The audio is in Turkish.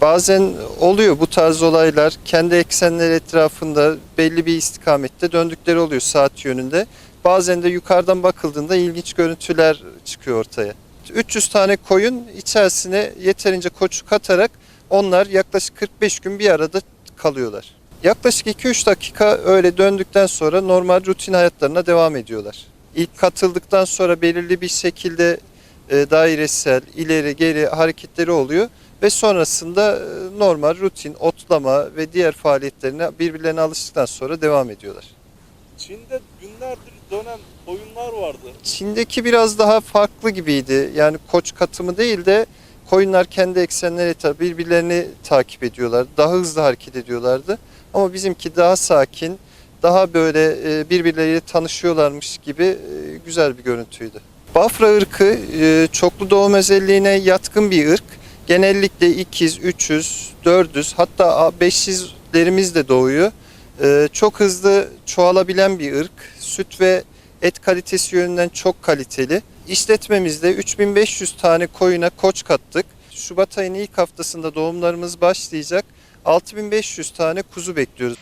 Bazen oluyor bu tarz olaylar kendi eksenleri etrafında belli bir istikamette döndükleri oluyor saat yönünde. Bazen de yukarıdan bakıldığında ilginç görüntüler çıkıyor ortaya. 300 tane koyun içerisine yeterince koçu katarak onlar yaklaşık 45 gün bir arada kalıyorlar. Yaklaşık 2-3 dakika öyle döndükten sonra normal rutin hayatlarına devam ediyorlar. İlk katıldıktan sonra belirli bir şekilde e, dairesel, ileri geri hareketleri oluyor ve sonrasında e, normal rutin otlama ve diğer faaliyetlerine birbirlerine alıştıktan sonra devam ediyorlar. Çin'de günlerdir dönen oyunlar vardı. Çin'deki biraz daha farklı gibiydi. Yani koç katımı değil de koyunlar kendi eksenleri birbirlerini takip ediyorlar. Daha hızlı hareket ediyorlardı. Ama bizimki daha sakin, daha böyle e, birbirleriyle tanışıyorlarmış gibi güzel bir görüntüydü. Bafra ırkı e, çoklu doğum özelliğine yatkın bir ırk. Genellikle ikiz, üçüz, dördüz hatta beşizlerimiz de doğuyor. E, Çok hızlı çoğalabilen bir ırk. Süt ve et kalitesi yönünden çok kaliteli. İşletmemizde 3500 tane koyuna koç kattık. Şubat ayının ilk haftasında doğumlarımız başlayacak. 6500 tane kuzu bekliyoruz.